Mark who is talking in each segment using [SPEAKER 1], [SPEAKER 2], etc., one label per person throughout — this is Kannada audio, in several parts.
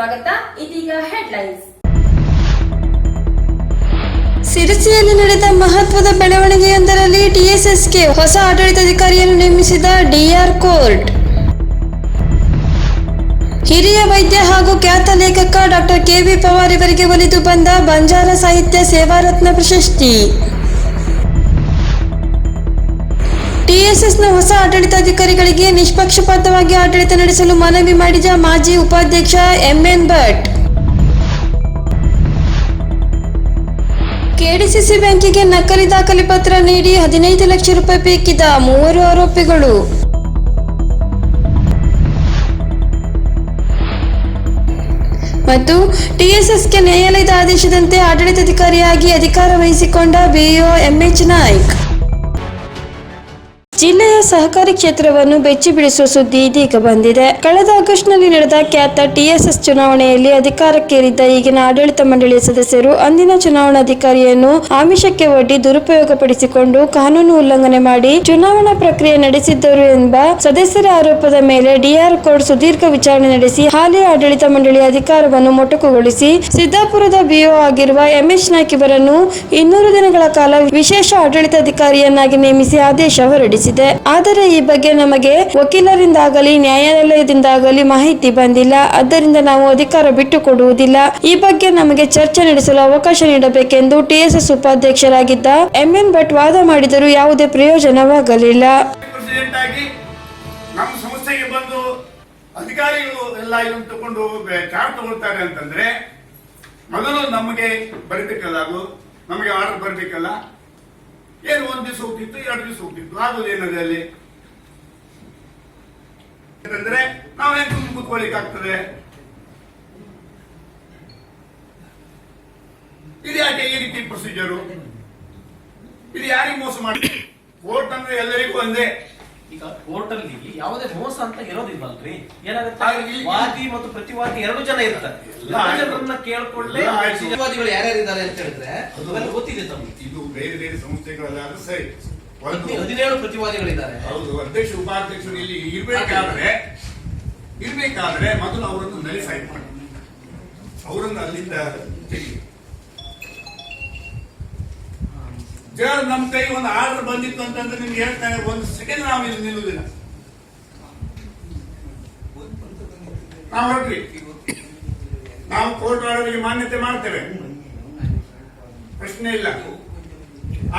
[SPEAKER 1] ಸ್ವಾಗತ. ಇದೀಗ ಹೆಡ್ಲೈನ್ಸ್
[SPEAKER 2] ಸಿರಸಿಯಲ್ಲಿ ನಡೆದ ಮಹತ್ವದ ಬೆಳವಣಿಗೆಯೊಂದರಲ್ಲಿ ಟಿಎಸ್ಎಸ್ಗೆ ಹೊಸ ಆಡಳಿತಾಧಿಕಾರಿಯನ್ನು ನೇಮಿಸಿದ ಡಿಆರ್ ಕೋರ್ಟ್. ಹಿರಿಯ ವೈದ್ಯ ಹಾಗೂ ಖ್ಯಾತ ಲೇಖಕ ಡಾಕ್ಟರ್ ಕೆವಿ ಪವಾರ್ ಇವರಿಗೆ ಒಲಿದು ಬಂದ ಬಂಜಾರ ಸಾಹಿತ್ಯ ಸೇವಾರತ್ನ ಪ್ರಶಸ್ತಿ. ಟಿಎಸ್ಎಸ್ನ ಹೊಸ ಆಡಳಿತಾಧಿಕಾರಿಗಳಿಗೆ ನಿಷ್ಪಕ್ಷಪಾತವಾಗಿ ಆಡಳಿತ ನಡೆಸಲು ಮನವಿ ಮಾಡಿದ ಮಾಜಿ ಉಪಾಧ್ಯಕ್ಷ ಎಂಎನ್ ಭಟ್. ಕೆಡಿಸಿಸಿ ಬ್ಯಾಂಕಿಗೆ ನಕಲಿ ದಾಖಲೆ ಪತ್ರ ನೀಡಿ ಹದಿನೈದು ಲಕ್ಷ ರೂಪಾಯಿ ಬೇಕಿದ್ದ ಮೂವರು ಆರೋಪಿಗಳು. ಮತ್ತು ಟಿಎಸ್ಎಸ್ಗೆ ನ್ಯಾಯಾಲಯದ ಆದೇಶದಂತೆ ಆಡಳಿತಾಧಿಕಾರಿಯಾಗಿ ಅಧಿಕಾರ ವಹಿಸಿಕೊಂಡ ಬಿಇಒ ಎಂಎಚ್ ನಾಯ್ಕ್. ಜಿಲ್ಲೆಯ ಸಹಕಾರಿ ಕ್ಷೇತ್ರವನ್ನು ಬೆಚ್ಚಿ ಬಿಡಿಸುವ ಸುದ್ದಿ ಇದೀಗ ಬಂದಿದೆ. ಕಳೆದ ಆಗಸ್ಟ್ನಲ್ಲಿ ನಡೆದ ಖ್ಯಾತ ಟಿಎಸ್ಎಸ್ ಚುನಾವಣೆಯಲ್ಲಿ ಅಧಿಕಾರಕ್ಕೇರಿದ್ದ ಈಗಿನ ಆಡಳಿತ ಮಂಡಳಿಯ ಸದಸ್ಯರು ಅಂದಿನ ಚುನಾವಣಾಧಿಕಾರಿಯನ್ನು ಆಮಿಷಕ್ಕೆ ಒಡ್ಡಿ ದುರುಪಯೋಗಪಡಿಸಿಕೊಂಡು ಕಾನೂನು ಉಲ್ಲಂಘನೆ ಮಾಡಿ ಚುನಾವಣಾ ಪ್ರಕ್ರಿಯೆ ನಡೆಸಿದ್ದರು ಎಂಬ ಸದಸ್ಯರ ಆರೋಪದ ಮೇಲೆ ಡಿಆರ್ ಕೋರ್ಟ್ ಸುದೀರ್ಘ ವಿಚಾರಣೆ ನಡೆಸಿ ಹಾಲಿ ಆಡಳಿತ ಮಂಡಳಿಯ ಅಧಿಕಾರವನ್ನು ಮೊಟಕುಗೊಳಿಸಿ ಸಿದ್ದಾಪುರದ ಬಿಒ ಆಗಿರುವ ಎಂಎಚ್ ನಾಯ್ಕ್ ಇವರನ್ನು ಇನ್ನೂರು ದಿನಗಳ ಕಾಲ ವಿಶೇಷ ಆಡಳಿತಾಧಿಕಾರಿಯನ್ನಾಗಿ ನೇಮಿಸಿ ಆದೇಶ ಹೊರಡಿಸಿದೆ. ಆದರೆ ಈ ಬಗ್ಗೆ ನಮಗೆ ವಕೀಲರಿಂದಾಗಲಿ, ನ್ಯಾಯಾಲಯದಿಂದಾಗಲಿ ಮಾಹಿತಿ ಬಂದಿಲ್ಲ. ಆದ್ದರಿಂದ ನಾವು ಅಧಿಕಾರ ಬಿಟ್ಟುಕೊಡುವುದಿಲ್ಲ. ಈ ಬಗ್ಗೆ ನಮಗೆ ಚರ್ಚೆ ನಡೆಸಲು ಅವಕಾಶ ನೀಡಬೇಕೆಂದು ಟಿಎಸ್ಎಸ್ ಉಪಾಧ್ಯಕ್ಷರಾಗಿದ್ದ ಎಂಎನ್ ಭಟ್ ವಾದ ಮಾಡಿದರೂ ಯಾವುದೇ ಪ್ರಯೋಜನವಾಗಲಿಲ್ಲ.
[SPEAKER 3] ಅಧಿಕಾರಿಗಳು ಎಲ್ಲ ಇದನ್ನು ತಗೊಂಡು ತಗೊಳ್ತಾರೆ ಅಂತಂದ್ರೆ, ಮೊದಲು ನಮಗೆ ಬರಬೇಕಲ್ಲ ಅದು? ನಮಗೆ ಆರ್ಡರ್ ಬರಬೇಕಲ್ಲ? ಏನು ಒಂದ್ ದಿವಸ ಹೋಗ್ತಿತ್ತು, ಎರಡು ದಿವಸ ಹೋಗ್ತಿತ್ತು. ಆಗೋದು ಏನದೆ ಅಲ್ಲಿ? ಯಾಕಂದ್ರೆ ನಾವೇನು ಸುಮ್ಮನೆ ಕೂತ್ಕೊಳ್ಳಿಕ್ ಆಗ್ತದೆ? ಇದು ಯಾಕೆ ಈ ರೀತಿ ಪ್ರೊಸೀಜರು ಇದು ಯಾರಿಗೆ ಮೋಸ ಮಾಡಿ? ಕೋರ್ಟ್ ಅಂದ್ರೆ ಎಲ್ಲರಿಗೂ ಒಂದೇ.
[SPEAKER 4] ಈಗ ಕೋರ್ಟ್ ಅಲ್ಲಿ ಯಾವುದೇ ಮೋಸ ಅಂತ ಇರೋದಿಲ್ವಲ್ರಿ? ಏನಾಗುತ್ತೆ? ವಾದಿ ಮತ್ತು ಪ್ರತಿವಾದಿ ಎರಡು ಜನ ಇರ್ತಾರೆ. ಕೇಳ್ಕೊಳ್ಳಿ
[SPEAKER 3] ಕೇಳ್ಕೊಳ್ಳೆ.
[SPEAKER 4] ಪ್ರತಿವಾದಿಗಳು ಯಾರ್ಯಾರಿದ್ದಾರೆ ಅಂತ ಹೇಳಿದ್ರೆ ಗೊತ್ತಿದೆ ತಮ್ಮ
[SPEAKER 3] ಇದು ಬೇರೆ ಬೇರೆ ಸಂಸ್ಥೆಗಳಲ್ಲ ಅದು ಸರಿ
[SPEAKER 4] ಹದಿನೇಳು ಪ್ರತಿವಾದಿಗಳಿದ್ದಾರೆ.
[SPEAKER 3] ಹೌದು ಅಧ್ಯಕ್ಷ ಉಪಾಧ್ಯಕ್ಷರು ಇಲ್ಲಿ ಇರ್ಬೇಕಾದ್ರೆ ಇರ್ಬೇಕಾದ್ರೆ ಮೊದಲು ಅವರನ್ನು ನಲಿಫೈ ಮಾಡಿ. ಅವರನ್ನು ಅಲ್ಲಿಂದ ತೆಗಿ ಜರ ನಮ್ಮ ಕೈ ಒಂದು ಆರ್ಡರ್ ಬಂದಿತ್ತು ಅಂತಂದ್ರೆ ನಿಮ್ಗೆ ಹೇಳ್ತಾನೆ ಒಂದು ಸೆಕೆಂಡ್ ನಾವು ಇಲ್ಲಿ ನಿಲ್ಲುವುದಿಲ್ಲ. ನಾವು ಹೊರಟ್ರಿ ನಾವು ಕೋರ್ಟ್ ಆರ್ಡರ್ಗೆ ಮಾನ್ಯತೆ ಮಾಡ್ತೇವೆ. ಪ್ರಶ್ನೆ ಇಲ್ಲ.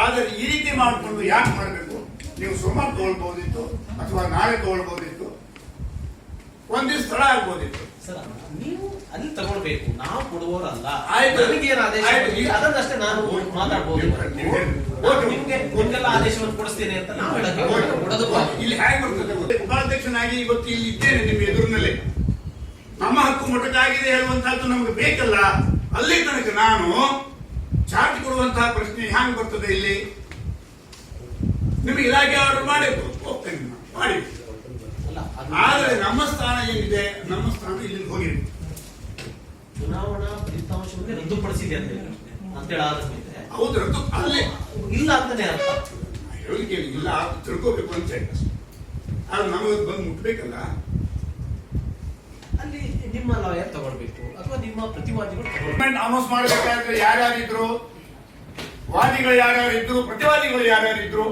[SPEAKER 3] ಆದರೆ ಈ ರೀತಿ ಮಾಡಿಕೊಂಡು ಯಾಕೆ ಮಾಡಬೇಕು? ನೀವು ಸೋಮವಾರ ತಗೊಳ್ಬಹುದಿತ್ತು ಅಥವಾ ನಾಳೆ ತಗೊಳ್ಬಹುದಿತ್ತು ಒಂದಿಷ್ಟು ಸ್ಥಳ ಆಗ್ಬೋದಿತ್ತು.
[SPEAKER 4] ತಗೊಳ್ಬೇಕು ನಾವು ಕೊಡುವವರಲ್ಲ. ಅದನ್ನಷ್ಟೇ ನಾನು ಮಾತಾಡಬಹುದು ನಿಮ್ಗೆ ಒಂದೆಲ್ಲ ಆದೇಶವನ್ನು ಕೊಡಿಸ್ತೇನೆ ಅಂತ ನಾವು ಹೇಳಕ್ಕೆ
[SPEAKER 3] ಇಲ್ಲಿ ಹೇಗೆ ಬರ್ತದೆ ಉಪಾಧ್ಯಕ್ಷನಾಗಿ ಇವತ್ತು ಇಲ್ಲಿ ಇದ್ದೇನೆ ನಿಮ್ಮ ಎದುರಿನಲ್ಲಿ. ನಮ್ಮ ಹಕ್ಕು ಮೊಟಕಾಗಿದೆ ಹೇಳುವಂತಹದ್ದು ನಮ್ಗೆ ಬೇಕಲ್ಲ. ಅಲ್ಲಿ ತನಕ ನಾನು ಚಾರ್ಜ್ ಕೊಡುವಂತಹ ಪ್ರಶ್ನೆ ಹ್ಯಾಂಗ್ ಬರ್ತದೆ ಇಲ್ಲಿ? ನಿಮಗೆ ಇಲಾಖೆ ಆರ್ಡರ್ ಮಾಡಿ. ಹೋಗ್ತೇನೆ ಮಾಡಿ ಆದರೆ ನಮ್ಮ ಸ್ಥಾನ ಏನಿದೆ? ನಮ್ಮ ಸ್ಥಾನ ಇಲ್ಲಿ ಹೋಗಿದೆ.
[SPEAKER 4] ಚುನಾವಣಾ ಫಲಿತಾಂಶವನ್ನೇ ರದ್ದುಪಡಿಸಿದೆ ಅಂತ ಹೇಳಿ. ಅಂತೇಳಿ ಆದ ಮೇಲೆ
[SPEAKER 3] ಹೌದು ರದ್ದು ಅಲ್ಲೇ.
[SPEAKER 4] ಇಲ್ಲ ಅಂತಾನೆ ಅರ್ಥ.
[SPEAKER 3] ಹೇಳಿಕೆ ಇಲ್ಲ ತಿಳ್ಕೋಬೇಕು ಅಂತ ಹೇಳಿ ಆದ್ರೆ ನಮಗೆ ಬಂದು ಮುಟ್ಬೇಕಲ್ಲ?
[SPEAKER 4] ಅಲ್ಲಿ ನಿಮ್ಮ ಲಾಯರ್ ತಗೊಳ್ಬೇಕು ಅಥವಾ ನಿಮ್ಮ ಪ್ರತಿವಾದಿಗಳು
[SPEAKER 3] ಅನೌನ್ಸ್ ಮಾಡಬೇಕಾದ್ರೆ ಯಾರ್ಯಾರಿದ್ರು? ವಾದಿಗಳು ಯಾರ್ಯಾರು ಇದ್ರು ಪ್ರತಿವಾದಿಗಳು ಯಾರ್ಯಾರು ಇದ್ರು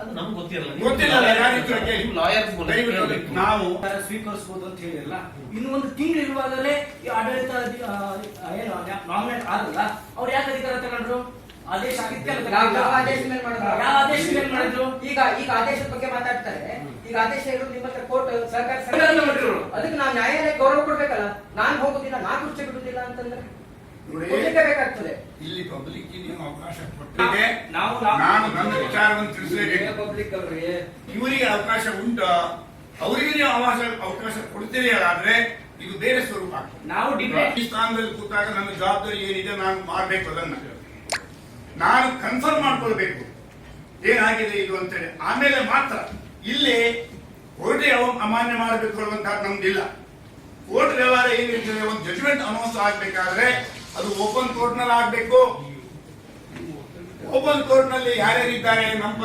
[SPEAKER 4] ಅದು ನಮ್ಗೆ ಗೊತ್ತಿರಲ್ಲ. ನೀವು
[SPEAKER 5] ಸ್ವೀಕರಿಸಬಹುದು ಅಂತ ಹೇಳಿರಲ್ಲ ಇನ್ನು ಒಂದು ತಿಂಗಳು ಇರುವಾಗಲೇ ಈ ಆಡಳಿತ ಏನು ನಾಮಿನೇಟ್ ಆಗಲ್ಲ ಅವ್ರು ಯಾಕೆ ಅಧಿಕಾರ ತಗೊಂಡ್ರು? ಆದೇಶ ಆಗಿತ್ತಲ್ಲ
[SPEAKER 6] ಯಾವ ಆದೇಶ ಮೇಲೆ ಮಾಡಿದ್ರು?
[SPEAKER 5] ಯಾವ ಆದೇಶ ಮೇಲೆ ಮಾಡಿದ್ರು?
[SPEAKER 6] ಈಗ ಈಗ ಆದೇಶದ ಬಗ್ಗೆ ಮಾತಾಡ್ತಾರೆ. ಈಗ ಆದೇಶ ಇರೋದು ನಿಮ್ಮ ಹತ್ರ ಕೋರ್ಟ್ ಸರ್ಕಾರ. ಅದಕ್ಕೆ ನಾವು ನ್ಯಾಯಾಲಯ ಗೌರವ ಕೊಡ್ಬೇಕಲ್ಲ. ನಾನ್ ಹೋಗುದಿಲ್ಲ ನಾನ್ ಕುರ್ಚಿ ಬಿಡುದಿಲ್ಲ ಅಂತಂದ್ರೆ?
[SPEAKER 3] ಇಲ್ಲಿ ಪಬ್ಲಿಕ್ ನೀವು ಅವಕಾಶ ಕೊಟ್ಟಿದೆ.
[SPEAKER 5] ನಾವು
[SPEAKER 3] ನಾನು ನನ್ನ ವಿಚಾರವನ್ನು ತಿಳಿಸಲೇಬೇಕು.
[SPEAKER 5] ಪಬ್ಲಿಕ್ ಅವರಿಗೆ.
[SPEAKER 3] ಇವರಿಗೆ ಅವಕಾಶ ಉಂಟ? ಅವರಿಗೆ ನೀವು ಅವಕಾಶ ಅವಕಾಶ ಕೊಡ್ತೀರಿ ಆದ್ರೆ ಇದು ಬೇರೆ ಸ್ವರೂಪ
[SPEAKER 5] ನಾವು
[SPEAKER 3] ಈ ಸ್ಥಾನದಲ್ಲಿ ಕೂತಾಗ ನನ್ನ ಜವಾಬ್ದಾರಿ ಏನಿದೆ ನಾನು ಮಾಡಬೇಕು ಅದನ್ನ. ನಾನು ಕನ್ಫರ್ಮ್ ಮಾಡ್ಕೊಳ್ಬೇಕು. ಏನಾಗಿದೆ ಇದು ಅಂತೇಳಿ. ಆಮೇಲೆ ಮಾತ್ರ ಇಲ್ಲಿ ಕೋರ್ಟ್ ಅಮಾನ್ಯ ಮಾಡಬೇಕು ಅನ್ನುವಂತಹ ನಮ್ದಿಲ್ಲ. ಕೋರ್ಟ್ ವ್ಯವಹಾರ ಏನಿರ್ತದೆ ಒಂದು ಜಡ್ಜ್ಮೆಂಟ್ ಅನೌನ್ಸ್ ಆಗ್ಬೇಕಾದ್ರೆ ಅದು ಓಪನ್ ಕೋರ್ಟ್ನಲ್ಲಿ ಆಗ್ಬೇಕು ಓಪನ್ ಕೋರ್ಟ್ನಲ್ಲಿ ಯಾರ್ಯಾರಿದ್ದಾರೆ? ನಮ್ಮ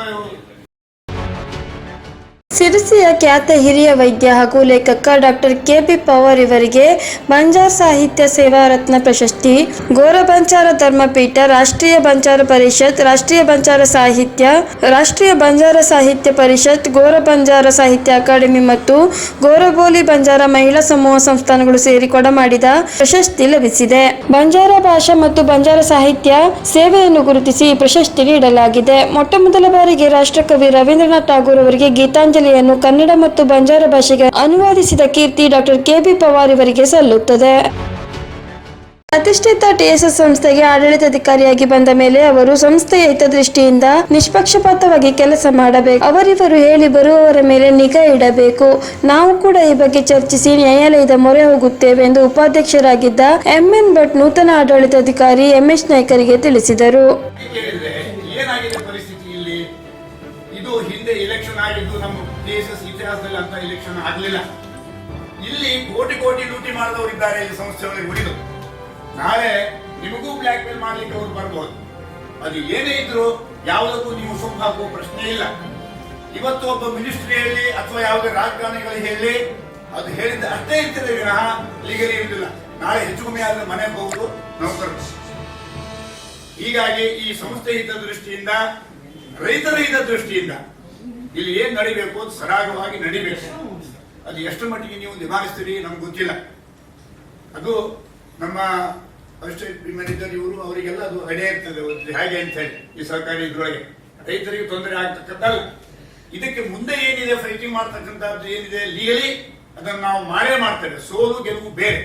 [SPEAKER 2] ಸಿರಿಸಿಯ ಖ್ಯಾತ ಹಿರಿಯ ವೈದ್ಯ ಹಾಗೂ ಲೇಖಕ ಡಾಕ್ಟರ್ ಕೆ ಬಿ ಪವಾರ್ ಇವರಿಗೆ ಬಂಜಾರ ಸಾಹಿತ್ಯ ಸೇವಾ ರತ್ನ ಪ್ರಶಸ್ತಿ ಗೋರ ಬಂಜಾರ ಧರ್ಮಪೀಠ, ರಾಷ್ಟ್ರೀಯ ಬಂಜಾರ ಪರಿಷತ್, ರಾಷ್ಟ್ರೀಯ ಬಂಜಾರ ಸಾಹಿತ್ಯ, ರಾಷ್ಟ್ರೀಯ ಬಂಜಾರ ಸಾಹಿತ್ಯ ಪರಿಷತ್ ಗೋರ ಬಂಜಾರ ಸಾಹಿತ್ಯ ಅಕಾಡೆಮಿ ಮತ್ತು ಗೋರಬೋಲಿ ಬಂಜಾರ ಮಹಿಳಾ ಸಮೂಹ ಸಂಸ್ಥಾನಗಳು ಸೇರಿ ಕೊಡಮಾಡಿದ ಪ್ರಶಸ್ತಿ ಲಭಿಸಿದೆ. ಬಂಜಾರ ಭಾಷಾ ಮತ್ತು ಬಂಜಾರ ಸಾಹಿತ್ಯ ಸೇವೆಯನ್ನು ಗುರುತಿಸಿ ಈ ಪ್ರಶಸ್ತಿ ನೀಡಲಾಗಿದೆ ಮೊಟ್ಟ ಮೊದಲ ಬಾರಿಗೆ ರಾಷ್ಟ್ರಕವಿ ರವೀಂದ್ರನಾಥ್ ಠಾಗೂರ್ ಅವರಿಗೆ ಗೀತಾಂಜಲಿಯನ್ನು ಕನ್ನಡ ಮತ್ತು ಬಂಜಾರ ಭಾಷೆಗೆ ಅನುವಾದಿಸಿದ ಕೀರ್ತಿ ಡಾಕ್ಟರ್ ಕೆಬಿ ಪವಾರ್ ಇವರಿಗೆ ಸಲ್ಲುತ್ತದೆ. ಪ್ರತಿಷ್ಠಿತ ಟಿಎಸ್ಎಸ್ ಸಂಸ್ಥೆಗೆ ಆಡಳಿತಾಧಿಕಾರಿಯಾಗಿ ಬಂದ ಮೇಲೆ ಅವರು ಸಂಸ್ಥೆಯ ಹಿತದೃಷ್ಟಿಯಿಂದ ನಿಷ್ಪಕ್ಷಪಾತವಾಗಿ ಕೆಲಸ ಮಾಡಬೇಕು. ಅವರಿವರು ಹೇಳಿ ಬರುವವರ ಮೇಲೆ ನಿಗಾ ಇಡಬೇಕು. ನಾವು ಕೂಡ ಈ ಬಗ್ಗೆ ಚರ್ಚಿಸಿ ನ್ಯಾಯಾಲಯದ ಮೊರೆ ಹೋಗುತ್ತೇವೆ ಎಂದು ಉಪಾಧ್ಯಕ್ಷರಾಗಿದ್ದ ಎಂಎನ್ ಭಟ್ ನೂತನ ಆಡಳಿತಾಧಿಕಾರಿ ಎಂಎಸ್ ನಾಯ್ಕರಿಗೆ ತಿಳಿಸಿದರು.
[SPEAKER 3] ದೇಶದ ಇತಿಹಾಸದಲ್ಲಿ ಅಂತ ಇಲೆಕ್ಷನ್ ಆಗಲಿಲ್ಲ. ಇಲ್ಲಿ ಕೋಟಿ ಕೋಟಿ ಲೂಟಿ ಮಾಡಿದವರಿದ್ದಾರೆ ಈ ಸಂಸ್ಥೆಗಳಿಗೆ ಉಳಿದು ನಾಳೆ ನಿಮಗೂ ಬ್ಲ್ಯಾಕ್ ಮೇಲ್ ಮಾಡ್ಲಿಕ್ಕೆ ಅವ್ರು ಬರ್ಬೋದು. ಅದು ಏನೇ ಇದ್ರು ಯಾವುದಕ್ಕೂ ನೀವು ಸುಮ್ಮ ಹಾಕುವ ಪ್ರಶ್ನೆ ಇಲ್ಲ. ಇವತ್ತು ಒಬ್ಬ ಮಿನಿಸ್ಟ್ರಿ ಹೇಳಿ ಅಥವಾ ಯಾವುದೇ ರಾಜಕಾರಣಿಗಳು ಹೇಳಿ ಅದು ಹೇಳಿದ ಅಷ್ಟೇ ಇರ್ತದೆ ವಿನಃ ಲೀಗಲಿ ಇರುವುದಿಲ್ಲ ನಾಳೆ ಹೆಚ್ಚು ಕಮ್ಮಿ ಆದ್ರೆ ಮನೆಗೆ ಹೋಗುದು ನೌಕರರು ಹೀಗಾಗಿ ಈ ಸಂಸ್ಥೆ ಹಿತದೃಷ್ಟಿಯಿಂದ, ರೈತರ ಹಿತದೃಷ್ಟಿಯಿಂದ ಇಲ್ಲಿ ಏನ್ ನಡಿಬೇಕು ಅದು ಸರಾಗವಾಗಿ ನಡಿಬೇಕು. ಅದು ಎಷ್ಟು ಮಟ್ಟಿಗೆ ನೀವು ನಿಭಾಯಿಸ್ತೀರಿ ನಮ್ಗೆ ಗೊತ್ತಿಲ್ಲ. ಅದು ನಮ್ಮ ಅಸಿಸ್ಟೆಂಟ್ ಮ್ಯಾನೇಜರ್ ಇವರು, ಅವರಿಗೆಲ್ಲ ಅದು ಐಡಿಯಾ ಇರ್ತದೆ ಹೇಗೆ ಅಂತ ಹೇಳಿ, ಈ ಸರ್ಕಾರಿ ಇದ್ರೊಳಗೆ. ರೈತರಿಗೆ ತೊಂದರೆ ಆಗ್ತಕ್ಕಂಥಲ್ಲ. ಇದಕ್ಕೆ ಮುಂದೆ ಏನಿದೆ ಫೈಟಿಂಗ್ ಮಾಡ್ತಕ್ಕಂಥದ್ದು ಏನಿದೆ ಲೀಗಲಿ ಅದನ್ನು ನಾವು ಮಾಡೇ ಮಾಡ್ತೇವೆ. ಸೋಲು ಗೆಲುವು ಬೇರೆ.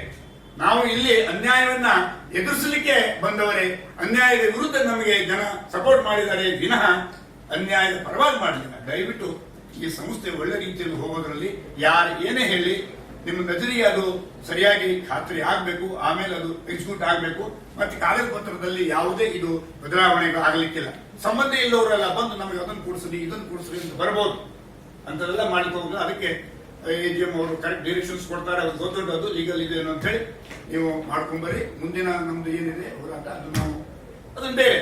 [SPEAKER 3] ನಾವು ಇಲ್ಲಿ ಅನ್ಯಾಯವನ್ನ ಎದುರಿಸಲಿಕ್ಕೆ ಬಂದವರೇ, ಅನ್ಯಾಯದ ವಿರುದ್ಧ ನಮಗೆ ಜನ ಸಪೋರ್ಟ್ ಮಾಡಿದ್ದಾರೆ. ವಿನಃ ಅನ್ಯಾಯದ ಪರವಾಗಿ ಮಾಡಲಿಲ್ಲ ದಯವಿಟ್ಟು ಈ ಸಂಸ್ಥೆ ಒಳ್ಳೆ ರೀತಿಯಲ್ಲಿ ಹೋಗೋದ್ರಲ್ಲಿ ಯಾರು ಏನೇ ಹೇಳಿ, ನಿಮ್ಮ ನಜರಿಗೆ ಅದು ಸರಿಯಾಗಿ ಖಾತ್ರಿ ಆಗಬೇಕು, ಆಮೇಲೆ ಅದು ಎಕ್ಸಿಕ್ಯೂಟ್ ಆಗಬೇಕು, ಮತ್ತೆ ಕಾಗದ ಪತ್ರದಲ್ಲಿ ಯಾವುದೇ ಇದು ಬದಲಾವಣೆಗಳು ಆಗಲಿಕ್ಕಿಲ್ಲ. ಸಂಬಂಧ ಇಲ್ಲವರೆಲ್ಲ ಬಂದು ನಮಗೆ ಅದನ್ನು ಕೊಡಿಸ್ರಿ, ಇದನ್ನು ಕೊಡಿಸ್ರಿ ಅಂತ ಬರ್ಬೋದು. ಅಂತೆಲ್ಲ ಮಾಡ್ಲಿಕ್ಕೆ ಅದಕ್ಕೆ ಎ ಜಿ ಎಂ ಅವರು ಕರೆಕ್ಟ್ ಡೈರೆಕ್ಷನ್ಸ್ ಕೊಡ್ತಾರೆ. ಅದು ಗೊತ್ತುಂಟು ಲೀಗಲ್ ಇದೆ ಅಂತ ಹೇಳಿ ನೀವು ಮಾಡ್ಕೊಂಬರ್ರಿ. ಮುಂದಿನ ನಮ್ದು ಏನಿದೆ ಹೋರಾಟ, ಅದು ನಾವು ಅದನ್ನ ಬೇರೆ.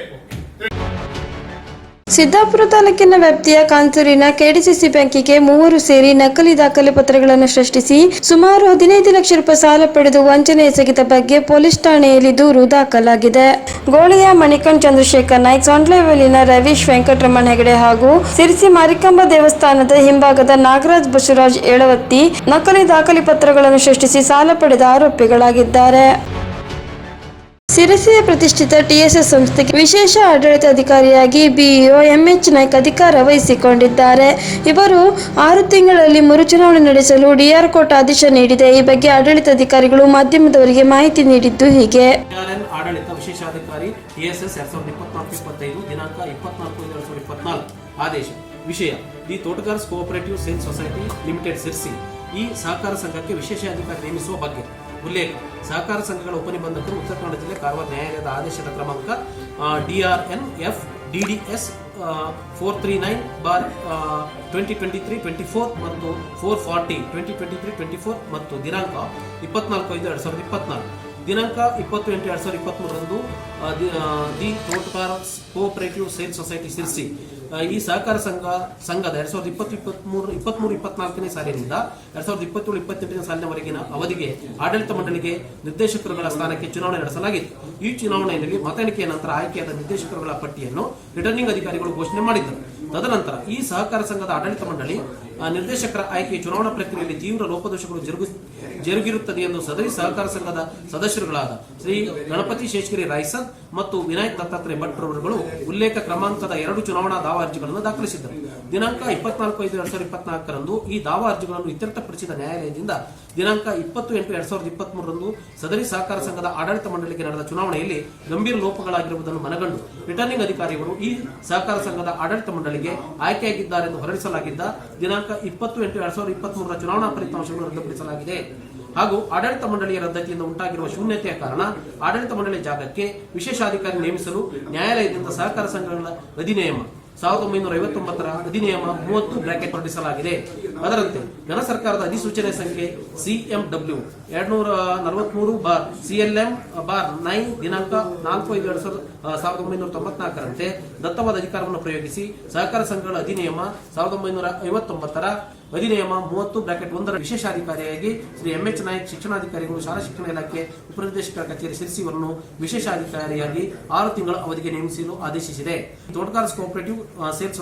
[SPEAKER 2] ಸಿದ್ದಾಪುರ ತಾಲೂಕಿನ ವ್ಯಾಪ್ತಿಯ ಕಾಂತೂರಿನ ಕೆಡಿಸಿಸಿ ಬ್ಯಾಂಕಿಗೆ ಮೂವರು ಸೇರಿ ನಕಲಿ ದಾಖಲೆ ಪತ್ರಗಳನ್ನು ಸೃಷ್ಟಿಸಿ ಸುಮಾರು ಹದಿನೈದು ಲಕ್ಷ ರೂಪಾಯಿ ಸಾಲ ಪಡೆದು ವಂಚನೆ ಎಸಗಿದ ಬಗ್ಗೆ ಪೊಲೀಸ್ ಠಾಣೆಯಲ್ಲಿ ದೂರು ದಾಖಲಾಗಿದೆ. ಗೋಳಿಯ ಮಣಿಕಂಠ್ ಚಂದ್ರಶೇಖರ್ ನಾಯ್ಕ್ ಸೊಂಡ್ಲೆವೆಲಿನ ರವೀಶ್ ವೆಂಕಟರಮಣ ಹೆಗಡೆ ಹಾಗೂ ಸಿರಿಸಿ ಮಾರಿಕಾಂಬ ದೇವಸ್ಥಾನದ ಹಿಂಭಾಗದ ನಾಗರಾಜ್ ಬಸವರಾಜ್ ಏಳವತ್ತಿ ನಕಲಿ ದಾಖಲೆ ಪತ್ರಗಳನ್ನು ಸೃಷ್ಟಿಸಿ ಸಾಲ ಪಡೆದ ಆರೋಪಿಗಳಾಗಿದ್ದಾರೆ. ಸಿರಸಿಯ ಪ್ರತಿಷ್ಠಿತ ಟಿಎಸ್ಎಸ್ ಸಂಸ್ಥೆಗೆ ವಿಶೇಷ ಆಡಳಿತಾಧಿಕಾರಿಯಾಗಿ ಬಿಇಒ ಎಂಎಚ್ ನಾಯ್ಕ್ ಅಧಿಕಾರ ವಹಿಸಿಕೊಂಡಿದ್ದಾರೆ. ಇವರು ಆರು ತಿಂಗಳಲ್ಲಿ ಮರು ಚುನಾವಣೆ ನಡೆಸಲು ಡಿಆರ್ ಕೋರ್ಟ್ ಆದೇಶ ನೀಡಿದೆ. ಈ ಬಗ್ಗೆ ಆಡಳಿತಾಧಿಕಾರಿಗಳು ಮಾಧ್ಯಮದವರಿಗೆ ಮಾಹಿತಿ ನೀಡಿದ್ದು ಹೀಗೆ.
[SPEAKER 4] ಆಡಳಿತ ವಿಶೇಷಾಧಿಕಾರಿ ಟಿಎಸ್ಎಸ್ ದಿನಾಂಕ ಇಪ್ಪತ್ನಾಲ್ಕು ಎರಡ್ ಸಾವಿರದ ಇಪ್ಪತ್ನಾಲ್ಕು ಆದೇಶ. ವಿಷಯ, the Totgars cooperative sale society limited Sirsi. ಈ ಸಹಕಾರ ಸಂಘಕ್ಕೆ ವಿಶೇಷ ಅಧಿಕಾರಿ ನೇಮಿಸುವ ಬಗ್ಗೆ. ಉಲ್ಲೇಖ. ಸಹಕಾರ ಸಂಘಗಳ ಉಪನಿಬಂಧಕರು ಉತ್ತರ ಕನ್ನಡ ಜಿಲ್ಲೆ ಕಾರವಾರ ನ್ಯಾಯಾಲಯದ ಆದೇಶದ ಕ್ರಮಾಂಕ DRN F DDS four three nine bar twenty twenty three twenty four ಮತ್ತು four forty twenty twenty three twenty four ಮತ್ತು ದಿನಾಂಕ ಇಪ್ಪತ್ನಾಲ್ಕು ಐದು ಎರಡು ಸಾವಿರದ ಇಪ್ಪತ್ನಾಲ್ಕು. ದಿನಾಂಕ ಇಪ್ಪತ್ತು ಎಂಟು ಎರಡು ಸಾವಿರದ ಇಪ್ಪತ್ತ್ಮೂರರಂದು the- Totagara cooperative sale society Sirsi. ಈ ಸಹಕಾರ ಸಂಘ, ಸಂಘದ ಎರಡ್ ಸಾವಿರದ ಇಪ್ಪತ್ತು, ಇಪ್ಪತ್ಮೂರು ಇಪ್ಪತ್ಮೂರು, ಇಪ್ಪತ್ನಾಲ್ಕನೇ ಸಾಲಿನಿಂದ ಎರಡ್ ಸಾವಿರದ ಇಪ್ಪತ್ತೇಳು, ಇಪ್ಪತ್ತೆಂಟನೇ ಸಾಲಿನವರೆಗಿನ ಅವಧಿಗೆ ಆಡಳಿತ ಮಂಡಳಿಗೆ ನಿರ್ದೇಶಕರುಗಳ ಸ್ಥಾನಕ್ಕೆ ಚುನಾವಣೆ ನಡೆಸಲಾಗಿತ್ತು. ಈ ಚುನಾವಣೆಯಲ್ಲಿ ಮತ ಎಣಿಕೆಯ ನಂತರ ಆಯ್ಕೆಯಾದ ನಿರ್ದೇಶಕರುಗಳ ಪಟ್ಟಿಯನ್ನು ರಿಟರ್ನಿಂಗ್ ಅಧಿಕಾರಿಗಳು ಘೋಷಣೆ ಮಾಡಿದ್ದರು. ತದನಂತರ ಈ ಸಹಕಾರ ಸಂಘದ ಆಡಳಿತ ಮಂಡಳಿ ನಿರ್ದೇಶಕರ ಆಯ್ಕೆ ಚುನಾವಣಾ ಪ್ರಕ್ರಿಯೆಯಲ್ಲಿ ತೀವ್ರ ಲೋಪದೋಷಗಳು ಜರುಗು ಜರುಗಿರುತ್ತದೆ ಎಂದು ಸದರಿ ಸಹಕಾರ ಸಂಘದ ಸದಸ್ಯರುಗಳಾದ ಶ್ರೀ ಗಣಪತಿ ಶೇಷಗಿರಿ ರಾಯ್ಸನ್ ಮತ್ತು ವಿನಾಯಕ್ ದತ್ತಾತ್ರೇಯ ಭಟ್ ರವರುಗಳು ಉಲ್ಲೇಖ ಕ್ರಮಾಂಕದ ಎರಡು ಚುನಾವಣಾ ದಾವಾ ಅರ್ಜಿಗಳನ್ನು ದಾಖಲಿಸಿದ್ದರು. ದಿನಾಂಕ ಇಪ್ಪತ್ನಾಲ್ಕು ಐದು ಎರಡ್ ಸಾವಿರದ ಇಪ್ಪತ್ನಾಲ್ಕರಂದು ಈ ದಾವಾ ಅರ್ಜಿಗಳನ್ನು ಇತ್ಯರ್ಥಪಡಿಸಿದ ನ್ಯಾಯಾಲಯದಿಂದ ದಿನಾಂಕ ಇಪ್ಪತ್ತು ಎಂಟು ಎರಡ್ ಸಾವಿರದ ಇಪ್ಪತ್ಮೂರರಂದು ಸದರಿ ಸಹಕಾರ ಸಂಘದ ಆಡಳಿತ ಮಂಡಳಿಗೆ ನಡೆದ ಚುನಾವಣೆಯಲ್ಲಿ ಗಂಭೀರ ಲೋಪಗಳಾಗಿರುವುದನ್ನು ಮನಗಂಡು ರಿಟರ್ನಿಂಗ್ ಅಧಿಕಾರಿಗಳು ಈ ಸಹಕಾರ ಸಂಘದ ಆಡಳಿತ ಮಂಡಳಿಗೆ ಆಯ್ಕೆಯಾಗಿದ್ದಾರೆಂದು ಹೊರಡಿಸಲಾಗಿದ್ದ ದಿನಾಂಕ ಇಪ್ಪತ್ತು ಎಂಟು ಎರಡ್ ಸಾವಿರದ ಇಪ್ಪತ್ತ್ ಮೂರರ ಚುನಾವಣಾ ಫಲಿತಾಂಶಗಳನ್ನು ರದ್ದುಪಡಿಸಲಾಗಿದೆ ಹಾಗೂ ಆಡಳಿತ ಮಂಡಳಿಯ ರದ್ದತಿಯಿಂದ ಉಂಟಾಗಿರುವ ಶೂನ್ಯತೆಯ ಕಾರಣ ಆಡಳಿತ ಮಂಡಳಿ ಜಾಗಕ್ಕೆ ವಿಶೇಷಾಧಿಕಾರಿ ನೇಮಿಸಲು ನ್ಯಾಯಾಲಯದಿಂದ ಸಹಕಾರ ಸಂಘಗಳ ಅಧಿನಿಯಮ, ಸಾವಿರದ ಒಂಬೈನೂರ ಐವತ್ತೊಂಬತ್ತರ ಅಧಿನಿಯಮ ಮೂವತ್ತು ಬ್ರಾಕೆಟ್ ಹೊರಡಿಸಲಾಗಿದೆ. ಅದರಂತೆ ಘನ ಸರ್ಕಾರದ ಅಧಿಸೂಚನೆ ಸಂಖ್ಯೆ ಸಿಎಂ ಡಬ್ಲ್ಯೂ. ಎರಡ್ನೂರ ನಲವತ್ಮೂರು ಬಾರ್ ಸಿಎಲ್ಎಂ ಬಾರ್ ನೈನ್ ದಿನಾಂಕ ನಾಲ್ಕು ಐದು ಎರಡು ಸಾವಿರದ ಒಂಬೈನೂರ ತೊಂಬತ್ನಾಲ್ಕರಂತೆ ದತ್ತವಾದ ಅಧಿಕಾರವನ್ನು ಪ್ರಯೋಗಿಸಿ ಸಹಕಾರ ಸಂಘಗಳ ಅಧಿನಿಯಮ ಸಾವಿರದ ಒಂಬೈನೂರ ಐವತ್ತೊಂಬತ್ತರ ಅಧಿನಿಯಮ ಮೂವತ್ತು ಬ್ರಾಕೆಟ್ ಒಂದರ ವಿಶೇಷಾಧಿಕಾರಿಯಾಗಿ ಶ್ರೀ ಎಂ ಎಚ್ ನಾಯಕ್ ಶಿಕ್ಷಣಾಧಿಕಾರಿಗಳು ಶಾಲಾ ಶಿಕ್ಷಣ ಇಲಾಖೆ ಉಪನಿರ್ದೇಶಕರ ಕಚೇರಿ ಸಿರಿಸಿಯವರನ್ನು ವಿಶೇಷಾಧಿಕಾರಿಯಾಗಿ ಆರು ತಿಂಗಳ ಅವಧಿಗೆ ನೇಮಿಸಲು ಆದೇಶಿಸಿದೆ. Totgars cooperative sales